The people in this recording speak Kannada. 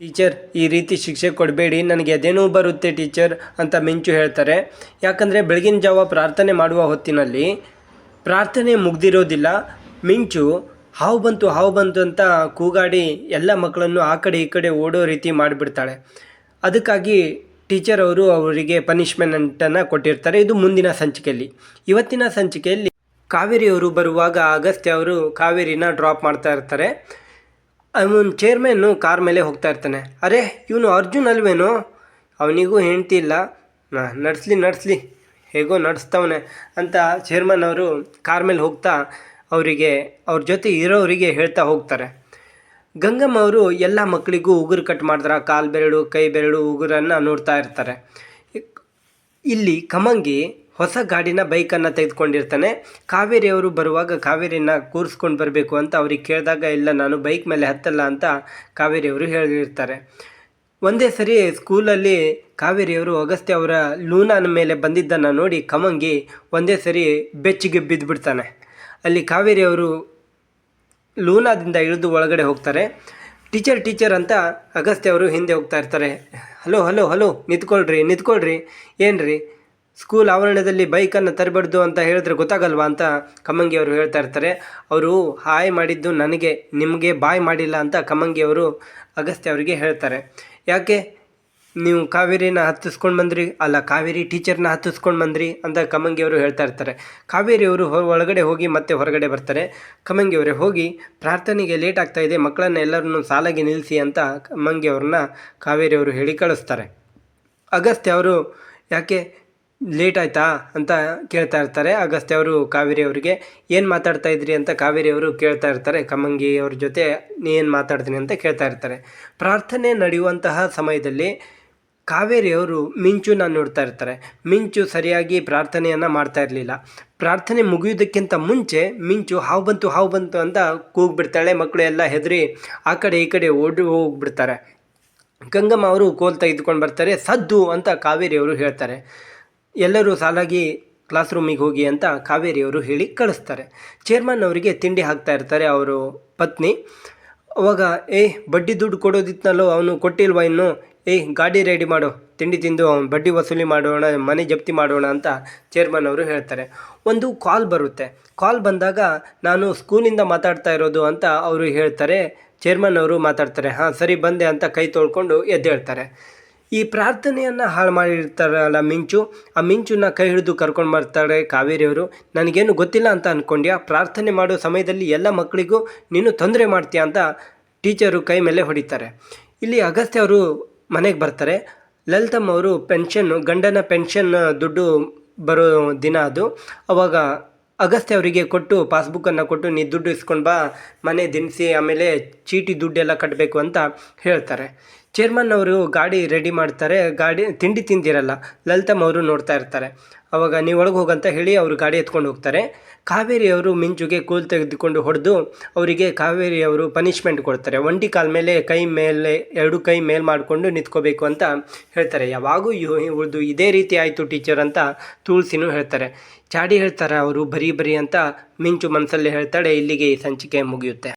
ಟೀಚರ್, ಈ ರೀತಿ ಶಿಕ್ಷೆ ಕೊಡಬೇಡಿ, ನನಗೆ ಅದೇನೋ ಬರುತ್ತೆ ಟೀಚರ್ ಅಂತ ಮಿಂಚು ಹೇಳ್ತಾರೆ. ಯಾಕಂದರೆ ಬೆಳಗಿನ ಜಾವ ಪ್ರಾರ್ಥನೆ ಮಾಡುವ ಹೊತ್ತಿನಲ್ಲಿ ಪ್ರಾರ್ಥನೆ ಮುಗ್ದಿರೋದಿಲ್ಲ. ಮಿಂಚು, ಹಾವು ಬಂತು ಹಾವು ಬಂತು ಅಂತ ಕೂಗಾಡಿ ಎಲ್ಲ ಮಕ್ಕಳನ್ನು ಆ ಕಡೆ ಈ ಕಡೆ ಓಡೋ ರೀತಿ ಮಾಡಿಬಿಡ್ತಾಳೆ. ಅದಕ್ಕಾಗಿ ಟೀಚರ್ ಅವರು ಅವರಿಗೆ ಪನಿಷ್ಮೆಂಟನ್ನು ಕೊಟ್ಟಿರ್ತಾರೆ. ಇದು ಮುಂದಿನ ಸಂಚಿಕೆಯಲ್ಲಿ. ಇವತ್ತಿನ ಸಂಚಿಕೆಯಲ್ಲಿ ಕಾವೇರಿಯವರು ಬರುವಾಗ ಅಗಸ್ತ್ಯ ಅವರು ಕಾವೇರಿನ ಡ್ರಾಪ್ ಮಾಡ್ತಾ ಇರ್ತಾರೆ. ಅವನು ಚೇರ್ಮನ್ನು ಕಾರ್ ಮೇಲೆ ಹೋಗ್ತಾ ಇರ್ತಾನೆ. ಅರೆ, ಇವನು ಅರ್ಜುನ್ ಅಲ್ವೇನೋ? ಅವನಿಗೂ ಹೆಂಡತಿ ಇಲ್ಲ. ನಡೆಸ್ಲಿ ನಡೆಸ್ಲಿ. ಹೇಗೋ ನಡೆಸ್ತವನೆ ಅಂತ ಚೇರ್ಮನ್ ಅವರು ಕಾರ್ ಮೇಲೆ ಹೋಗ್ತಾ ಅವರಿಗೆ, ಅವ್ರ ಜೊತೆ ಇರೋರಿಗೆ ಹೇಳ್ತಾ ಹೋಗ್ತಾರೆ. ಗಂಗಮ್ಮ ಅವರು ಎಲ್ಲ ಮಕ್ಕಳಿಗೂ ಉಗುರು ಕಟ್ ಮಾಡಿದ್ರೆ ಕಾಲು ಬೆರಳು, ಕೈ ಬೆರಳು, ಉಗುರನ್ನು ನೋಡ್ತಾ ಇರ್ತಾರೆ. ಇಲ್ಲಿ ಕಮಂಗಿ ಹೊಸ ಗಾಡಿನ ಬೈಕನ್ನು ತೆಗೆದುಕೊಂಡಿರ್ತಾನೆ. ಕಾವೇರಿಯವರು ಬರುವಾಗ ಕಾವೇರಿನ ಕೂರಿಸ್ಕೊಂಡು ಬರಬೇಕು ಅಂತ ಅವ್ರಿಗೆ ಕೇಳಿದಾಗ, ಇಲ್ಲ, ನಾನು ಬೈಕ್ ಮೇಲೆ ಹತ್ತಲ್ಲ ಅಂತ ಕಾವೇರಿಯವರು ಹೇಳಿರ್ತಾರೆ. ಒಂದೇ ಸರಿ ಸ್ಕೂಲಲ್ಲಿ ಕಾವೇರಿಯವರು ಅಗಸ್ತ್ಯ ಅವರ ಲೂನಾನ ಮೇಲೆ ಬಂದಿದ್ದನ್ನು ನೋಡಿ ಕಮಂಗಿ ಒಂದೇ ಸರಿ ಬೆಚ್ಚಿಗೆ ಬಿದ್ದುಬಿಡ್ತಾನೆ ಅಲ್ಲಿ ಕಾವೇರಿಯವರು ಲೂನಾದಿಂದ ಇಳಿದು ಒಳಗಡೆ ಹೋಗ್ತಾರೆ. ಟೀಚರ್ ಟೀಚರ್ ಅಂತ ಅಗಸ್ತ್ಯ ಅವರು ಹಿಂದೆ ಹೋಗ್ತಾ ಇರ್ತಾರೆ. ಹಲೋ ಹಲೋ ಹಲೋ, ನಿಂತ್ಕೊಳ್ರಿ ನಿಂತ್ಕೊಳ್ರಿ. ಏನ್ರಿ? ಸ್ಕೂಲ್ ಆವರಣದಲ್ಲಿ ಬೈಕನ್ನು ತರಬಾರ್ದು ಅಂತ ಹೇಳಿದ್ರೆ ಗೊತ್ತಾಗಲ್ವಾ? ಅಂತ ಕಮ್ಮಂಗಿ ಅವರು ಹೇಳ್ತಾ ಇರ್ತಾರೆ. ಅವರು, ಹಾಯ್ ಮಾಡಿದ್ದು ನನಗೆ, ನಿಮಗೆ ಬಾಯ್ ಮಾಡಿಲ್ಲ ಅಂತ ಕಮ್ಮಂಗಿ ಅವರು ಅಗಸ್ತ್ಯ ಅವರಿಗೆ ಹೇಳ್ತಾರೆ. ಯಾಕೆ? ನೀವು ಕಾವೇರಿನ ಹತ್ತಿಸ್ಕೊಂಡು ಬಂದ್ರಿ? ಅಲ್ಲ, ಕಾವೇರಿ ಟೀಚರ್ನ ಹತ್ತಿಸ್ಕೊಂಡು ಬಂದ್ರಿ ಅಂತ ಕಮಂಗಿ ಅವರು ಹೇಳ್ತಾ ಇರ್ತಾರೆ. ಕಾವೇರಿ ಅವರು ಹೊ, ಒಳಗಡೆ ಹೋಗಿ ಮತ್ತೆ ಹೊರಗಡೆ ಬರ್ತಾರೆ. ಕಮಂಗಿ ಅವರೇ ಹೋಗಿ ಪ್ರಾರ್ಥನೆಗೆ ಲೇಟ್ ಆಗ್ತಾ ಇದೆ, ಮಕ್ಕಳನ್ನ ಎಲ್ಲರನ್ನು ಸಾಲಾಗಿ ನಿಲ್ಲಿಸಿ ಅಂತ ಕಾವೇರಿ ಅವರು ಹೇಳಿ ಕಳಿಸ್ತಾರೆ. ಅಗಸ್ತ್ಯ ಅವರು ಯಾಕೆ ಲೇಟ್ ಆಯ್ತಾ ಅಂತ ಕೇಳ್ತಾ ಇರ್ತಾರೆ. ಅಗಸ್ತ್ಯ ಅವರು ಕಾವೇರಿ ಅವರಿಗೆ, ಏನು ಮಾತಾಡ್ತಾ ಇದ್ರಿ? ಅಂತ ಕಾವೇರಿ ಅವರು ಕೇಳ್ತಾ ಇರ್ತಾರೆ. ಕಮಂಗಿ ಅವ್ರ ಜೊತೆ ಏನು ಮಾತಾಡ್ತೀನಿ? ಅಂತ ಕೇಳ್ತಾ ಇರ್ತಾರೆ. ಪ್ರಾರ್ಥನೆ ನಡೆಯುವಂತಹ ಸಮಯದಲ್ಲಿ ಕಾವೇರಿಯವರು ಮಿಂಚುನ ನೋಡ್ತಾ ಇರ್ತಾರೆ. ಮಿಂಚು ಸರಿಯಾಗಿ ಪ್ರಾರ್ಥನೆಯನ್ನು ಮಾಡ್ತಾ ಇರಲಿಲ್ಲ. ಪ್ರಾರ್ಥನೆ ಮುಗಿಯೋದಕ್ಕಿಂತ ಮುಂಚೆ ಮಿಂಚು ಹಾವು ಬಂತು ಹಾವು ಬಂತು ಅಂತ ಕೂಗ್ಬಿಡ್ತಾಳೆ. ಮಕ್ಕಳು ಎಲ್ಲ ಹೆದರಿ ಆ ಕಡೆ ಈ ಕಡೆ ಓಡಿ, ಹೋಗ್ಬಿಡ್ತಾರೆ. ಗಂಗಮ್ಮ ಅವರು ಕೋಲ್ ತೆಗೆದುಕೊಂಡು ಬರ್ತಾರೆ. ಸದ್ದು ಅಂತ ಕಾವೇರಿಯವರು ಹೇಳ್ತಾರೆ. ಎಲ್ಲರೂ ಸಾಲಾಗಿ ಕ್ಲಾಸ್ ರೂಮಿಗೆ ಹೋಗಿ ಅಂತ ಕಾವೇರಿಯವರು ಹೇಳಿ ಕಳಿಸ್ತಾರೆ. ಚೇರ್ಮನ್ ಅವರಿಗೆ ತಿಂಡಿ ಹಾಕ್ತಾ ಇರ್ತಾರೆ ಅವರು ಪತ್ನಿ. ಅವಾಗ, ಏ, ಬಡ್ಡಿ ದುಡ್ಡು ಕೊಡೋದಿತ್ತಲ್ಲೋ ಅವನು ಕೊಟ್ಟಿಲ್ವಾ ಇನ್ನು? ಏಯ್, ಗಾಡಿ ರೆಡಿ ಮಾಡು. ತಿಂಡಿ ತಿಂದು ಬಡ್ಡಿ ವಸೂಲಿ ಮಾಡೋಣ, ಮನೆ ಜಪ್ತಿ ಮಾಡೋಣ ಅಂತ ಚೇರ್ಮನ್ ಅವರು ಹೇಳ್ತಾರೆ. ಒಂದು ಕಾಲ್ ಬರುತ್ತೆ. ಕಾಲ್ ಬಂದಾಗ ನಾನು ಸ್ಕೂಲಿಂದ ಮಾತಾಡ್ತಾ ಇರೋದು ಅಂತ ಅವರು ಹೇಳ್ತಾರೆ. ಚೇರ್ಮನ್ ಅವರು ಮಾತಾಡ್ತಾರೆ. ಹಾಂ, ಸರಿ, ಬಂದೆ ಅಂತ ಕೈ ತೊಳ್ಕೊಂಡು ಎದ್ದೇಳ್ತಾರೆ ಈ ಪ್ರಾರ್ಥನೆಯನ್ನು ಹಾಳು ಮಾಡಿರ್ತಾರಲ್ಲ ಮಿಂಚು. ಆ ಮಿಂಚುನ ಕೈ ಹಿಡಿದು ಕರ್ಕೊಂಡು ಬರ್ತಾರೆ ಕಾವೇರಿಯವರು ನನಗೇನು ಗೊತ್ತಿಲ್ಲ ಅಂತ ಅಂದ್ಕೊಂಡ್ಯಾ ಪ್ರಾರ್ಥನೆ ಮಾಡೋ ಸಮಯದಲ್ಲಿ ಎಲ್ಲ ಮಕ್ಕಳಿಗೂ ನೀನು ತೊಂದರೆ ಮಾಡ್ತೀಯ? ಅಂತ ಟೀಚರು ಕೈ ಮೇಲೆ ಹೊಡಿತಾರೆ. ಇಲ್ಲಿ ಅಗಸ್ತ್ಯ ಅವರು ಮನೆಗೆ ಬರ್ತಾರೆ. ಲಲಿತಮ್ಮ ಅವರು ಪೆನ್ಷನ್ನು ಗಂಡನ ಪೆನ್ಷನ್ ದುಡ್ಡು ಬರೋ ದಿನ ಅದು. ಅವಾಗ ಅಗಸ್ತ್ಯ ಅವರಿಗೆ ಕೊಟ್ಟು ಪಾಸ್ಬುಕ್ಕನ್ನು ಕೊಟ್ಟು, ನೀ ದುಡ್ಡು ಇಸ್ಕೊಂಡು ಬಾ, ಮನೆ ದಿನಸಿ, ಆಮೇಲೆ ಚೀಟಿ ದುಡ್ಡೆಲ್ಲ ಕಟ್ಟಬೇಕು ಅಂತ ಹೇಳ್ತಾರೆ. ಚೇರ್ಮನ್ ಅವರು ಗಾಡಿ ರೆಡಿ ಮಾಡ್ತಾರೆ, ಗಾಡಿ ತಿಂಡಿ ತಿಂದಿರಲ್ಲ ಲಲಿತಮ್ಮ ಅವರು ನೋಡ್ತಾ ಇರ್ತಾರೆ. ಅವಾಗ ನೀವು ಒಳಗೆ ಹೋಗಂತ ಹೇಳಿ ಅವರು ಗಾಡಿ ಎತ್ಕೊಂಡು ಹೋಗ್ತಾರೆ. ಕಾವೇರಿ ಅವರು ಮಿಂಚುಗೆ ಕೂಲ್ ತೆಗೆದುಕೊಂಡು ಹೊಡೆದು ಅವರಿಗೆ ಕಾವೇರಿ ಅವರು ಪನಿಷ್ಮೆಂಟ್ ಕೊಡ್ತಾರೆ. ಒಂಟಿ ಕಾಲ ಮೇಲೆ, ಕೈ ಮೇಲೆ, ಎರಡು ಕೈ ಮೇಲ್ ಮಾಡಿಕೊಂಡು ನಿಂತ್ಕೋಬೇಕು ಅಂತ ಹೇಳ್ತಾರೆ. ಯಾವಾಗೂ ಇವ್ರದ್ದು ಇದೇ ರೀತಿ ಆಯಿತು ಟೀಚರ್ ಅಂತ ತುಳಸಿನೂ ಹೇಳ್ತಾರೆ. ಚಾಡಿ ಹೇಳ್ತಾರೆ ಅವರು, ಬರೀ ಬರೀ ಅಂತ ಮಿಂಚು ಮನಸ್ಸಲ್ಲಿ ಹೇಳ್ತಾಳೆ, ಇಲ್ಲಿಗೆ ಈ ಸಂಚಿಕೆ ಮುಗಿಯುತ್ತೆ.